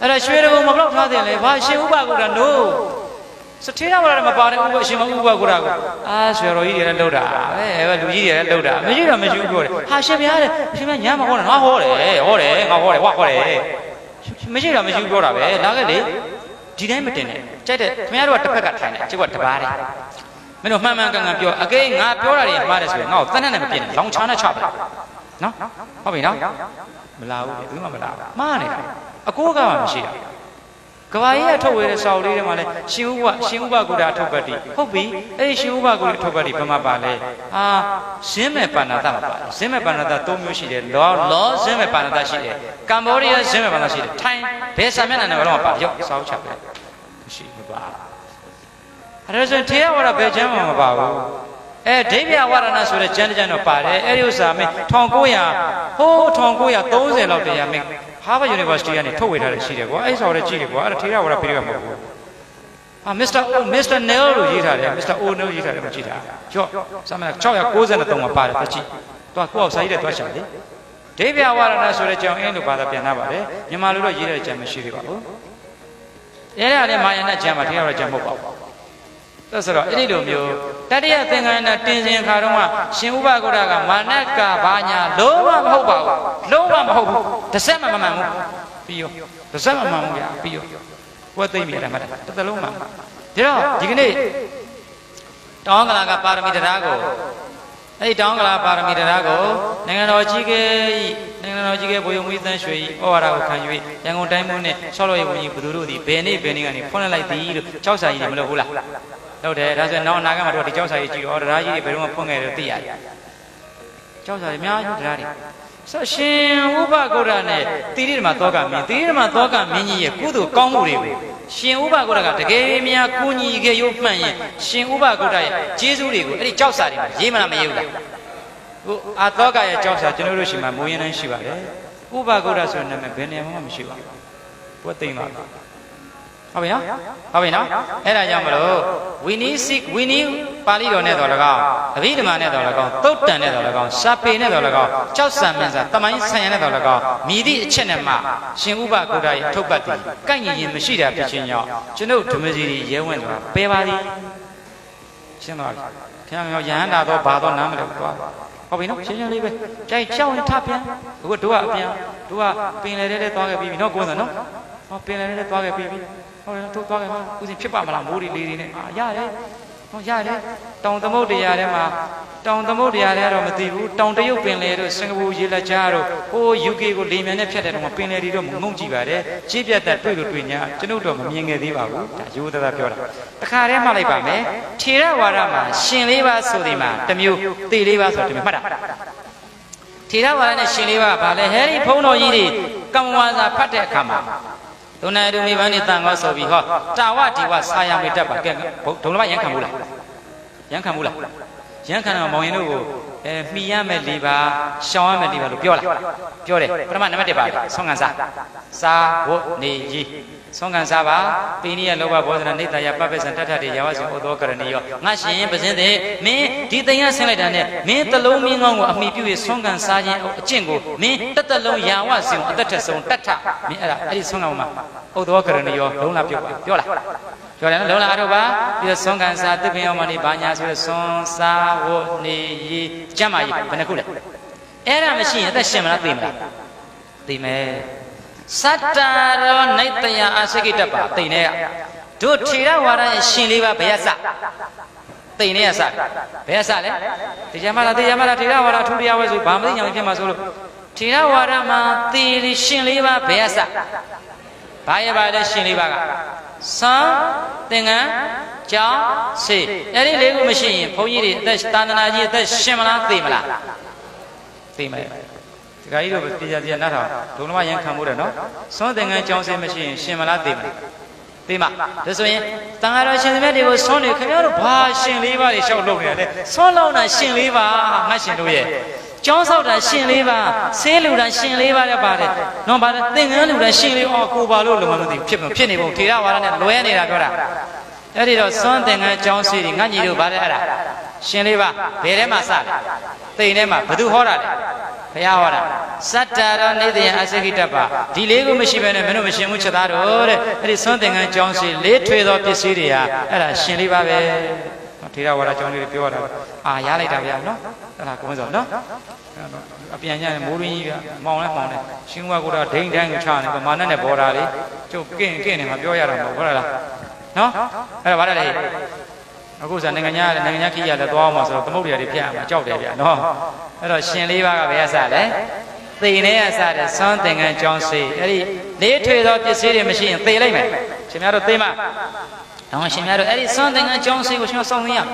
အဲ့ဒါရွှေတကုံမဘလောက်ထားတယ်လေဘာရှင်ဥပကုဒ္ဒနို့စထေရဝရမပါတဲ့ဥပရှင်မဥပကုဒ္ဒကိုအာဆွေတော်ကြီးတွေလည်းလှုပ်တာပဲအဲ့လူကြီးတွေလည်းလှုပ်တာမရှိတော့မရှိဘူးပြောတယ်ဟာရှင်ဗျာတဲ့ရှင်ဗျာညမဟောတာငါဟောတယ်ဟောတယ်ငါဟောတယ်ဝါဟောတယ်မရှိတော့မရှိဘူးပြောတာပဲလာခဲ့လေဒီတိုင်းမတင်နဲ့ကြိုက်တယ်ခင်ဗျားတို့ကတစ်ဖက်ကထိုင်တယ်ကျုပ်ကတစ်ပါးတယ်မင်းတို့မှန်မှန်ကန်ကန်ပြောအကေးငါပြောတာတွေမှားတယ်ဆိုရင်ငါ့ကိုတန်းနဲ့မပြင်းနဲ့လောင်ချာနဲ့ချပါနော်ဟုတ်ပြီနော်မလာဘူးဘူးမှမလာဘူးမှားနေတာ အကိုးကမှမရှိတာကဘာကြီးအထုတ်ဝဲတဲ့စာအုပ်လေးထဲမှာလဲရှင်ဥပရှင်ဥပကုဒ္ဒအထုတ်ပတ်တိဟုတ်ပြီအဲ့ဒီရှင်ဥပကုဒ္ဒအထုတ်ပတ်တိဘယ်မှာပါလဲအာဇင်းမဲ့ပါဏာတမှာပါဇင်းမဲ့ပါဏာတ၃မျိုးရှိတယ်လောလောဇင်းမဲ့ပါဏာတရှိတယ်ကမ္ဘောဒီးယားဇင်းမဲ့ပါဏာရှိတယ်ထိုင်းဘယ်စာမျက်နှာနဲ့ဘယ်တော့မှပါရုပ်စာအုပ်ချက်ပဲမရှိမပါအဲ့ဒါဆိုရင်ထေရဝါဒဘယ်ချမ်းမှမပါဘူးအဲဒိဗ္ဗယဝါဒနာဆိုတဲ့ကျမ်းတစ်ကျမ်းတော့ပါတယ်အဲ့ဒီဥစ္စာမင်း1900ဟိုး1930လောက်တည်းရမင်း Harvard University ကနေထုတ်ဝေထားတဲ့ရှိတယ်ကွာအဲ့ဆော်တဲ့ကြည့်တယ်ကွာအဲ့ဒါထေရဝါဒပြေရမှာမဟုတ်ဘူးအာမစ္စတာမစ္စတာနယ်လို့ရေးထားတယ်မစ္စတာအိုနယ်ရေးထားတယ်မကြည့်တာကြော့စမ်းမ693မှာပါတယ်တကြည့်သွားကိုယ့်အောက်စာရေးတဲ့သွားရှာလေဒိဗ္ဗယဝါဒနာဆိုတဲ့ကြောင်အင်းလို့ဘာသာပြန်လာပါတယ်မြန်မာလိုတော့ရေးတဲ့ကျမ်းမရှိသေးပါဘူးအဲ့ဒါလည်းမာယာနဲ့ကျမ်းမှာထေရဝါဒကျမ်းမဟုတ်ပါဘူး ဒါဆိုတော့အဲ့ဒီလိုမျိုးတတိယသင်္ကန်းနဲ့တင်စဉ်ခါတော့ကရှင်ဥပဂုဒကမာနကဘာညာလုံးဝမဟုတ်ပါဘူးလုံးဝမဟုတ်ဘူးတစ်စက်မှမမှန်ဘူးပြီးရောတစ်စက်မှမမှန်ဘူးဗျာပြီးရောဘွယ်သိမ့်မိတယ်မှတ်တာတစ်သလုံးမှန်ဒါတော့ဒီကနေ့တောင်းကလာကပါရမီတရားကိုအဲ့ဒီတောင်းကလာပါရမီတရားကိုနိုင်ငံတော်ကြီးကဲဤနိုင်ငံတော်ကြီးကဲဘုံမွေးသန်းရွှေဤဩဝါဒကိုခံယူ၍ရန်ကုန်တိုင်းမှုနဲ့ဆောက်လို့ရဝန်ကြီးဘုသူတို့သည်ဘယ်နေ့ဘယ်နေ့ကနေဖွင့်လိုက်သည်လို့ကြောက်စာကြီးတွေမလုပ်ဘူးလား ဟုတ်တယ်ဒါဆိုရင်နောက်အနာဂတ်မှာတို့ဒီကြောက်စာကြီးကြည့်တော့တရားကြီးတွေဘယ်တော့မှဖွင့်ခဲ့တယ်သိရတယ်ကြောက်စာတွေအများကြီးတရားတွေဆက်ရှင်ဥပဂုဒ္ဒနဲ့တိရိဓမ္မသောကမင်းတိရိဓမ္မသောကမင်းကြီးရဲ့ကုသိုလ်ကောင်းမှုတွေကိုရှင်ဥပဂုဒ္ဒကတကယ်များကုညီခဲ့ရုပ်မှန်ရင်ရှင်ဥပဂုဒ္ဒရဲ့ကျေးဇူးတွေကိုအဲ့ဒီကြောက်စာတွေမှာရေးမလားမရေးဘူးလားဟိုအာသောကရဲ့ကြောက်စာကျွန်တော်တို့ရှိမှမိုးရင်နှန်းရှိပါတယ်ဥပဂုဒ္ဒဆိုတဲ့နာမည်ဘယ်နေရာမှမရှိပါဘူးဘုသိမ့်ပါဘူး ဟုတ်ပြီနော်ဟုတ်ပြီနော်အဲ့ဒါကြောင့်မလို့ဝီနီးစိဝီနီးပါဠိတော်နဲ့တော်၎င်းအဘိဓမ္မာနဲ့တော်၎င်းသုတ်တန်နဲ့တော်၎င်းစာပေနဲ့တော်၎င်းကြောက်စံမင်းစာတမိုင်းဆံရနဲ့တော်၎င်းမြည်သည့်အချက်နဲ့မှရှင်ဥပဂုဒ္ဒရဲ့ထုတ်ပတ်သည်ကိုက်ညီရင်မရှိတာဖြစ်ခြင်းကြောင့်ကျွန်ုပ်ဓမ္မစီရီရဲဝင်ဆိုတာပယ်ပါသည်ရှင်းပါပြီခင်ဗျားရဟန္တာတော့ဘာတော့နားမလဲသွားဟုတ်ပြီနော်ရှင်းရှင်းလေးပဲကြိုက်ကြောက်ရင်ထပြန်အခုတို့ကအပြန်တို့ကပင်လေတဲ့တဲ့သွားခဲ့ပြီနော်ကိုယ်စံနော် ဟောပင်လေတဲ့တဲ့သွားခဲ့ပြီဟုတ်တယ်တို့သွားခဲ့ပါဦးစီဖြစ်ပါမလားမိုးတွေလေးတွေနဲ့အာရတယ်ဟောရတယ်တောင်သမုတ်တရားထဲမှာတောင်သမုတ်တရားထဲတော့မသိဘူးတောင်တရုတ်ပင်လေတို့စင်ကာပူရေလက်ကြားတို့ဟို UK ကိုလေမြန်နဲ့ဖြတ်တဲ့တော့ပင်လေတွေတော့ငုံကြည့်ပါတယ်ကြီးပြတ်တဲ့တွေ့လို့တွေ့ညာကျွန်ုပ်တော့မမြင်ခဲ့သေးပါဘူးဒါရိုးသားသားပြောတာတခါတည်းမှလိုက်ပါမယ်ထေရဝါဒမှာရှင်လေးပါဆိုဒီမှာတစ်မျိုးသေလေးပါဆိုတစ်မျိုးမှတ်တာထေရဝါဒနဲ့ရှင်လေးပါကဘာလဲဟဲဒီဖုံးတော်ကြီးတွေကမ္မဝါစာဖတ်တဲ့အခါမှာ ဒုနာဒုမိဘနဲ့တန်ကောဆိုပြီးဟောတာဝဒီဝစာယမေတ္တပါကဲဒုံလမရန်ခံဘူးလားရန်ခံဘူးလားရန်ခံတော့မောင်ရင်တို့ကို အဲမှီရမယ်လီပါရှောင်းရမယ်လီပါလို့ပြောလားပြောတယ်ပထမနံပါတ်1ပါဆောင်းကန်စားစာဝတ်နေကြီးဆောင်းကန်စားပါပိနိယလောဘဘောဇနာနေတယပပ္ပဇံတထတေရဝစီဩသောကရဏီယောငါရှင်ပစင်းတဲ့မင်းဒီတင်ရဆင်းလိုက်တာနဲ့မင်းတလုံးမင်းကောင်းကိုအမိပြု၍ဆောင်းကန်စားခြင်းအကျင့်ကိုမင်းတက်တလုံးယာဝစီအသက်ထဆုံးတထမင်းအဲ့ဒါအဲ့ဒီဆောင်းကန်မှာဩသောကရဏီယောလုံးလာပြုတ်ပါပြောလား ပြောတယ်နော်လုံးလာအထုပ်ပါပြီးတော့ဆွန်ကန်စာသစ်ပင်အောင်မနေဘာညာဆိုတော့ဆွန်စာဝနေရီကျမ်းမာကြီးဘယ်နှခုလဲအဲ့ဒါမရှိရင်အသက်ရှင်မလားသိမလားသိမယ်စတ္တာရောနိတယအာစကိတ္တပါသိနေရတို့ထေရဝါဒရဲ့ရှင်လေးပါဘယ်ရစသိနေရစဘယ်ရစလဲဒီကျမ်းမာလားဒီကျမ်းမာလားထေရဝါဒထူတရားဝဲဆိုဘာမသိညာဖြစ်မှာဆိုလို့ထေရဝါဒမှာသေရှင်လေးပါဘယ်ရစဘာရပါလဲရှင်လေးပါက သံသင်္ကန်းကြောင်းစေအဲ့ဒီလေးခုမရှိရင်ဘုန်းကြီးတွေအသက်သာသနာကြီးအသက်ရှင်မလားသိမလားသိမယ်ဒီကကြီးတို့ပြည်ကြပြည်နားထောင်ဒုံလမရန်ခံဖို့တယ်နော်သွန်သင်္ကန်းကြောင်းစေမရှိရင်ရှင်မလားသိမလားသိမဒါဆိုရင်တန်ဃာတော်ရှင်သမီးတွေကိုသွန်နေခင်ဗျားတို့ဘာရှင်လေးပါးတွေရှောက်လုပ်နေတယ်သွန်လောက်တာရှင်လေးပါငါရှင်တို့ရဲ့ ကျောင်းဆောက်တာရှင်လေးပါဆေးလူတာရှင်လေးပါလည်းပါတယ်နော်ပါတယ်သင်္ကန်းလူတာရှင်လေးအော်ကိုပါလို့လုံးဝမသိဖြစ်ဖြစ်နေပုံထေရဝါဒနဲ့လွဲနေတာပြောတာအဲ့ဒီတော့သွန်သင်္ကန်းကျောင်းစီတွေငါညီတို့ဗါတယ်အဲ့ဒါရှင်လေးပါဘယ်ထဲမှာစလဲတိမ်ထဲမှာဘသူဟောတာလဲဘုရားဟောတာစတ္တာရောနေတယအစကိတ္တပါဒီလေးကိုမရှိဘဲနဲ့မင်းတို့မရှင်ဘူးချက်သားတို့တဲ့အဲ့ဒီသွန်သင်္ကန်းကြောင်းစီလေးထွေသောပစ္စည်းတွေဟာအဲ့ဒါရှင်လေးပါပဲ ထေရဝါဒကြောင်းလေးတွေပြောတာအာရလိုက်တာဗျာနော်အဲ့ဒါကိုမစောနော်အပြန်ညံ့မိုးရင်းကြီးကမောင်းလဲမောင်းလဲရှင်ဘုရားကတော့ဒိန်တိုင်းကိုချနေပမာနဲ့နဲ့ပေါ်တာလေကျုပ်ကင့်ကင့်နေမှာပြောရတာမဟုတ်ဟုတ်လားနော်အဲ့ဒါဗါတယ်လေအခုဆိုနိုင်ငံညာနိုင်ငံညာခီးရလည်းသွားအောင်မှာဆိုတော့သမုဒ္ဒရာတွေဖျက်အောင်ကြောက်တယ်ဗျာနော်အဲ့တော့ရှင်လေးပါးကဘယ်အစလဲသေနေရစတဲ့သွန်သင်္ကန်းကြောင်းစီအဲ့ဒီလေးထွေသောပစ္စည်းတွေမရှိရင်သေလိုက်မယ် ရှင်များတို့သေမှာတော့ရှင်များတို့အဲ့ဒီသွန်သင်္ကန်းကြောင်းစီကိုရှင်တို့စောင့်သိရမယ်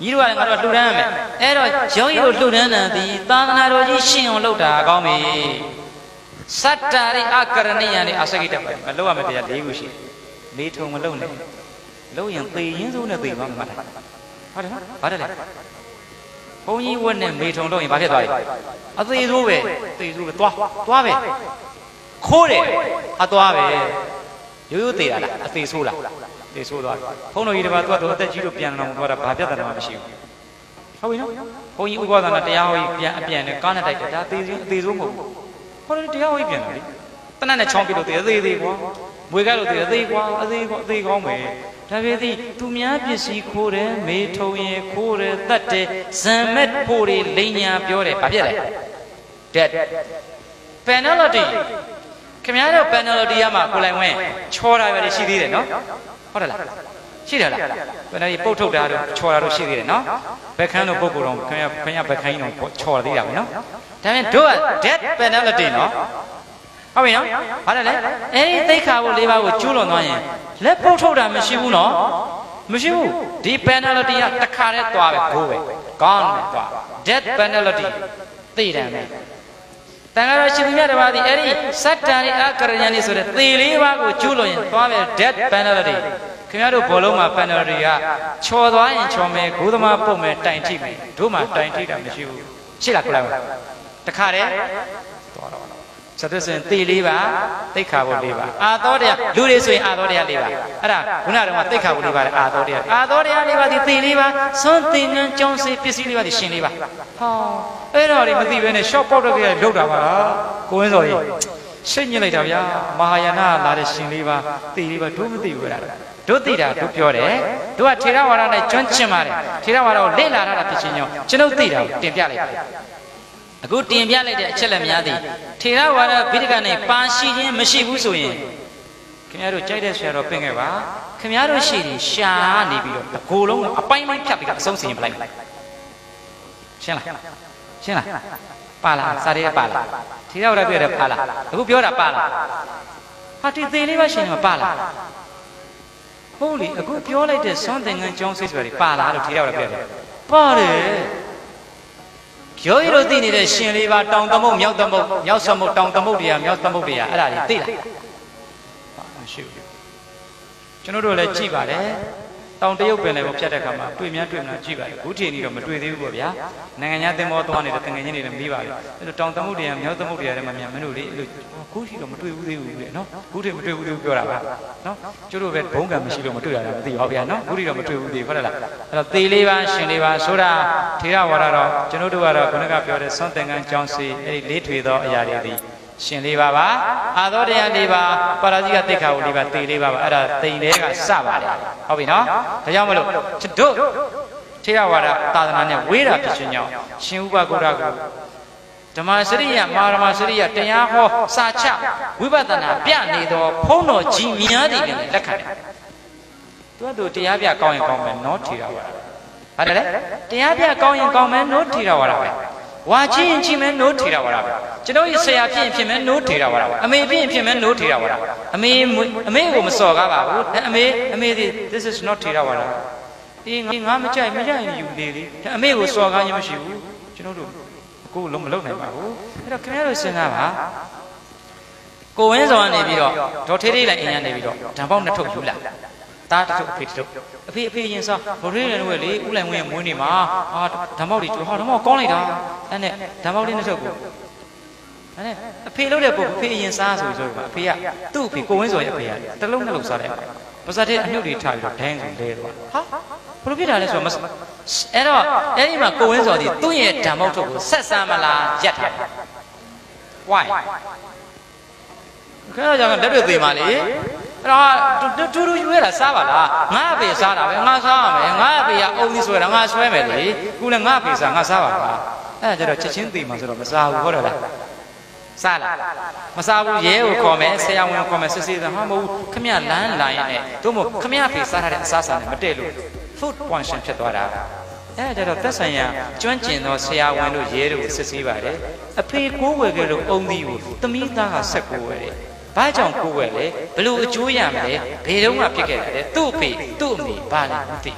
ကြီးတို့ကလည်းငါတို့လှူဒန်းရမယ်အဲ့တော့ယောဂီတို့လှူဒန်းတယ်ဒီသာသနာတော်ကြီးရှင်းအောင်လုပ်တာကောင်းပြီစတ္တာရိအကရဏိယံနဲ့အစကိတ္တပဲမလုပ်ရမယ့်တရား၄ခုရှိတယ်လေးထုံမလုပ်နဲ့လုပ်ရင်သေရင်စိုးနဲ့သေသွားမှာဟုတ်တယ်နော်ဟုတ်တယ်လေဘုန်းကြီးဝတ်နဲ့မေထုံလုပ်ရင်ဘာဖြစ်သွားလဲအသေးဆိုးပဲသေဆိုးပဲသွားသွားပဲခိုးတယ်အသွားပဲ ရိုးရိုးသေးတာလားအသေးဆိုးလားသေဆိုးသွားဘုန်းတော်ကြီးတပါးသူကတော့အသက်ကြီးလို့ပြန်လာတော့သွားတာဘာပြဿနာမှမရှိဘူးဟုတ်ပြီနော်ဘုန်းကြီးဥပဒနာတရားဟောကြီးပြန်အပြန်နဲ့ကားနဲ့တိုက်တယ်ဒါသေဆိုးအသေးဆိုးမဟုတ်ဘူးဟောတယ်တရားဟောကြီးပြန်လာလေတနတ်နဲ့ချောင်းပြလို့သေအသေးသေးကွာမွေကလို့သေအသေးကွာအသေးကွာအသေးကောင်းပဲဒါပေသည်သူများပစ္စည်းခိုးတယ်မေထုံရင်ခိုးတယ်တတ်တယ်ဇံမက်ဖို့တွေလိန်ညာပြောတယ်ဘာဖြစ်လဲ dead penalty ခင်ဗျားတို့ penalty ရမှာကိုယ်လိုက်ဝင်ချောတာပဲရှိသေးတယ်နော်ဟုတ်တယ်လားရှိတယ်လား penalty ပုတ်ထုတ်တာတို့ချောတာတို့ရှိသေးတယ်နော်ဘက်ခန်းတို့ပုတ်ကိုယ်တော့ခင်ဗျားခင်ဗျားဘက်ခန်းကြီးတော့ချောသေးတာပဲနော်ဒါပေမဲ့တို့က dead penalty နော်ဟုတ်ပြီနော်ဘာလဲလဲအဲ့ဒီသိက္ခာဘုလေးပါးကိုကျူးလွန်သွားရင်လက်ပုတ်ထုတ်တာမရှိဘူးနော်မရှိဘူးဒီ penalty ကတစ်ခါတည်းသွားပဲဘိုးပဲကောင်းတယ်သွား death penalty သိတယ်မယ် တန်ခါရရှိသူများတစ်ပါးဒီအဲ့ဒီစတ္တန်ရိအကရဏဏိဆိုတဲ့သေလေးပါးကိုကျူးလွန်ရင်သွားပဲ death penalty ခင်ဗျားတို့ဘောလုံးမှာ penalty ကချော်သွားရင်ချော်မယ်ဂိုးသမားပုတ်မယ်တိုင်ထိမယ်တို့မှာတိုင်ထိတာမရှိဘူးရှိလားကိုလိုက်တခါတည်းသွားတော့ စတဲ့ဆိုရင်သေလေးပါသိခါဘုလေးပါအာသောတရားလူတွေဆိုရင်အာသောတရားလေးပါအဲ့ဒါခုနကတော့သိခါဘုလေးပါလေအာသောတရားအာသောတရားလေးပါဒီသေလေးပါသွန်သင်္ကန်းကြောင်းစေပစ္စည်းလေးပါဒီရှင်လေးပါဟောအဲ့တော့ဒီမသိဘဲနဲ့ short ပေါက်တော့ကြရုပ်တာပါကိုဝင်းစော်ကြီးရှင်းညစ်လိုက်တာဗျာမဟာယာနလာတဲ့ရှင်လေးပါသေလေးပါတို့မသိဘူးလားတို့သိတာတို့ပြောတယ်တို့ကထေရဝါဒနဲ့ကျွမ်းကျင်ပါတယ်ထေရဝါဒကိုလေ့လာရတာဖြစ်ချင်းကြောင့်ကျွန်ုပ်သိတာကိုတင်ပြလိုက်ပါတယ် အခုတင်ပြလိုက်တဲ့အချက်လက်များသည်ထေရဝါဒဗိဒကနဲ့ပါရှိခြင်းမရှိဘူးဆိုရင်ခင်ဗျားတို့ကြိုက်တဲ့ဆရာတော်ပြင်ခဲ့ပါခင်ဗျားတို့ရှိရင်ရှာနေပြီးတော့အကိုလုံးအပိုင်းပိုင်းဖြတ်ပြီးတော့အဆုံးစီရင်ပလိုက်ရှင်းလားရှင်းလားပါလားစာရေးပါလားထေရဝါဒပြည့်တယ်ပါလားအခုပြောတာပါလားဟာဒီသေးလေးပါရှင်မှာပါလားဟုတ်လေအခုပြောလိုက်တဲ့သွန်သင်္ကန်းကျောင်းစိတ်ဆိုတာပါလားလို့ထေရဝါဒပြည့်တယ်ပါတယ် ရောရီတို့သိနေတဲ့ရှင်လေးပါတောင်သမုတ်မြောက်သမုတ်မြောက်သမုတ်တောင်သမုတ်တရားမြောက်သမုတ်တရားအဲ့ဒါတွေသိလားမရှိဘူးကျွန်တော်တို့လည်းကြည့်ပါတယ် တောင်တရုတ်ပင်လည်းဖြတ်တဲ့အခါမှာတွေ့များတွေ့မလားကြည့်ပါတယ်ခုချိန်ကြီးတော့မတွေ့သေးဘူးပေါ့ဗျာနိုင်ငံခြားသင်္ဘောသွားနေတဲ့တငယ်ချင်းတွေလည်းမေးပါပြီအဲ့လိုတောင်သမုတ်တရားမြောက်သမုတ်တရားတွေမှာမြန်မင်းတို့လေအဲ့လိုခုချိန်တော့မတွေ့ဘူးသေးဘူးလေနော်ခုချိန်မတွေ့ဘူးသေးဘူးပြောတာပါနော်ကျတို့ပဲဘုံကံမရှိလို့မတွေ့ရတာမသိပါဗျာနော်ခုချိန်တော့မတွေ့ဘူးသေးဟုတ်တယ်လားအဲ့တော့သေလေးပါရှင်လေးပါဆိုတာထေရဝါဒတော့ကျွန်တော်တို့ကတော့ခုနကပြောတဲ့သွန်သင်္ကန်းကြောင်းစီအဲ့ဒီလေးထွေသောအရာတွေသည် ရှင်လေးပါပါအာသောတရားလေးပါပါရာဇိကတိခါဝလေးပါတေလေးပါပါအဲ့ဒါတိန်လေးကစပါတယ်ဟုတ်ပြီနော်ဒါကြောင့်မလို့တို့ထေရဝါဒသာသနာနဲ့ဝေးတာဖြစ်ခြင်းကြောင့်ရှင်ဥပဂုရကိုဓမ္မစရိယမာရမစရိယတရားဟောစာချဝိပဿနာပြနေသောဖုံးတော်ကြီးများသည်လည်းလက်ခံတယ်သူကသူတရားပြကောင်းရင်ကောင်းမယ်နော်ထေရဝါဒဟုတ်တယ်လေတရားပြကောင်းရင်ကောင်းမယ်နော်ထေရဝါဒပဲ ဝါချင်းရင်ချင်းမဲနိုးထေရဝါဒပဲကျွန်တော်ရဲ့ဆရာဖြစ်ရင်ဖြစ်မဲနိုးထေရဝါဒပဲအမေဖြစ်ရင်ဖြစ်မဲနိုးထေရဝါဒအမေအမေကိုမစော်ကားပါဘူးအမေအမေဒီ this is not ထေရဝါဒအေးငါမကြိုက်မကြိုက်ယူလေလေအမေကိုစော်ကားခြင်းမရှိဘူးကျွန်တော်တို့ကိုလုံးမလုံးနိုင်ပါဘူးအဲ့တော့ခင်ဗျားတို့စဉ်းစားပါကိုဝင်းစော်ကနေပြီးတော့ဒေါ်ထေးထေးလိုက်အိမ်ကနေပြီးတော့ဓာန်ပေါက်နှစ်ထုပ်ယူလာ သားတစ်ထုပ်အဖေတစ်ထုပ်အဖေအဖေရင်စားဗိုလ်ရေးလည်းဝဲလေဥလိုက်ဝင်းရဲ့မွေးနေမှာအာဓာမောက်တွေဟာဓာမောက်ကောင်းလိုက်တာအဲ့နဲ့ဓာမောက်လေးနှစ်ထုပ်ကိုအဲ့နဲ့အဖေလို့တဲ့ပုတ်အဖေရင်စားဆိုဆိုပါအဖေကသူ့အဖေကိုဝင်းစော်ရဲ့အဖေကတစ်လုံးနှစ်လုံးစားတယ်ပါဇက်တဲ့အမြုပ်တွေထားပြီးတော့ဒိုင်းဆိုလဲသွားဟာဘလို့ဖြစ်တာလဲဆိုတော့အဲ့တော့အဲ့ဒီမှာကိုဝင်းစော်ဒီသူ့ရဲ့ဓာမောက်ထုပ်ကိုဆက်ဆမ်းမလားရက်ထား why ခဏကြောင့်လက်တွေသေးပါလေ အဲ့တော့တူတူယူရတာစားပါလားငါအဖေစားတာပဲငါစားရမယ်ငါအဖေကအုံကြီးဆွဲတာငါဆွဲမယ်လေခုလည်းငါအဖေစားငါစားပါလားအဲ့ဒါကြတော့ချက်ချင်းသေးမှဆိုတော့မစားဘူးဟုတ်တယ်လားစားလားမစားဘူးရဲကိုခေါ်မယ်ဆရာဝန်ခေါ်မယ်စစ်စစ်သားဟာမဟုတ်ဘူးခမရလမ်းလိုင်းနဲ့တို့မို့ခမရဖေစားထားတဲ့အစားအစာနဲ့မတည့်လို့ food poison ဖြစ်သွားတာအဲ့ဒါကြတော့သက်ဆိုင်ရာကျွမ်းကျင်သောဆရာဝန်တို့ရဲတို့ကိုစစ်ဆေးပါတယ်အဖေကိုးဝယ်ကြလို့အုံသီးကိုသမီးသားကဆက်ကိုးဝယ်တယ် ဘာကြောင့်ကိုးဝယ်လဲဘလို့အကျိုးရမလဲဘယ်တော့မှဖြစ်ခဲ့တယ်သူ့အဖေသူ့အမေဘာလဲမသိ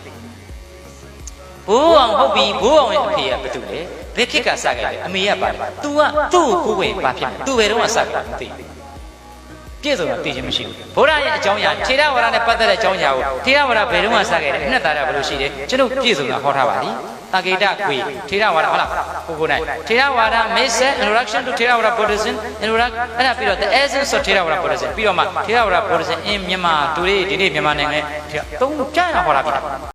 ဘိုးအောင်ဟုတ်ပြီဘိုးအောင်ရဲ့အဖေကဘာတူလဲဘယ်ခေတ်ကစခဲ့လဲအမေကပါလဲ तू ကသူ့ကိုကိုးဝယ်ဘာဖြစ်လဲ तू ဘယ်တော့မှစခဲ့တာမသိဘူး ပြည့်စုံတာသိချင်းမရှိဘူးဘုရားရဲ့အကြောင်းအရာထေရဝါဒနဲ့ပတ်သက်တဲ့အကြောင်းအရာကိုထေရဝါဒဘယ်တော့မှစခဲ့တယ်အနှစ်သာရဘယ်လိုရှိတယ်ကျွန်တော်ပြည့်စုံတာဟောထားပါလိတာဂေတကွေထေရဝါဒဟုတ်လားကိုကိုနိုင်ထေရဝါဒ message introduction to ထေရဝါဒ buddhism introduct အဲ့ဒါပြီးတော့ the essence of ထေရဝါဒ buddhism ပြီးတော့မှထေရဝါဒ buddhism in မြန်မာတို့ဒီနေ့မြန်မာနိုင်ငံထဲသုံးကြားရဟောတာပြီ